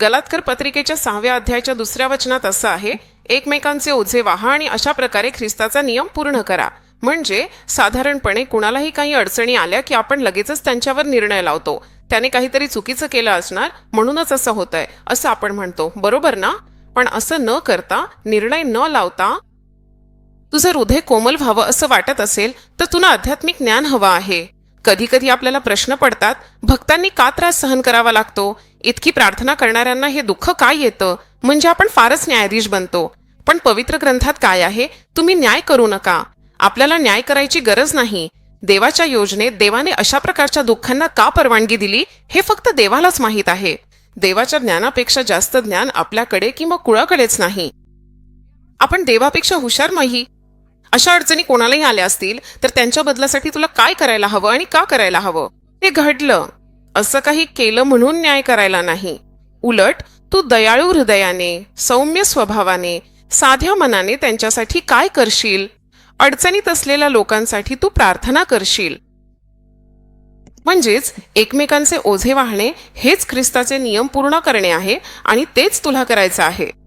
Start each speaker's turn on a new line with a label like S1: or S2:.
S1: गलातकर पत्रिकेच्या सहाव्या अध्यायाच्या दुसऱ्या वचनात असं आहे एकमेकांचे ओझे वाहा आणि अशा प्रकारे ख्रिस्ताचा नियम पूर्ण करा. म्हणजे साधारणपणे कुणालाही काही अडचणी आल्या की आपण लगेचच त्यांच्यावर निर्णय लावतो. त्याने काहीतरी चुकीचं केलं असणार म्हणूनच असं होतंय असं आपण म्हणतो. बरोबर ना? पण असं न करता निर्णय न लावता तुझं हृदय कोमल व्हावं असं वाटत असेल तर तुला आध्यात्मिक ज्ञान हवं आहे. कधी कधी आपल्याला प्रश्न पडतात भक्तांनी का त्रास सहन करावा लागतो? इतकी प्रार्थना करणाऱ्यांना हे दुःख काय येतं? म्हणजे आपण फारच न्यायाधीश बनतो. पण पवित्र ग्रंथात काय आहे? तुम्ही न्याय करू नका. आपल्याला न्याय करायची गरज नाही. देवाच्या योजनेत देवाने अशा प्रकारच्या दुःखांना का परवानगी दिली हे फक्त देवालाच माहीत आहे. देवाच्या ज्ञानापेक्षा जास्त ज्ञान आपल्याकडे किंवा कुळाकडेच नाही. आपण देवापेक्षा हुशार नाही अशा अडचणी कोणालाही आल्या असतील तर त्यांच्या बदलासाठी तुला काय करायला हवं आणि का करायला हवं? हे घडलं. असं काही केलं म्हणून न्याय करायला नाही. उलट तू दयाळू हृदयाने सौम्य स्वभावाने साध्या मनाने त्यांच्यासाठी काय करशील? अडचणीत असलेल्या लोकांसाठी तू प्रार्थना करशील. म्हणजेच एकमेकांचे ओझे वाहणे हेच ख्रिस्ताचे नियम पूर्ण करणे आहे आणि तेच तुला करायचं आहे.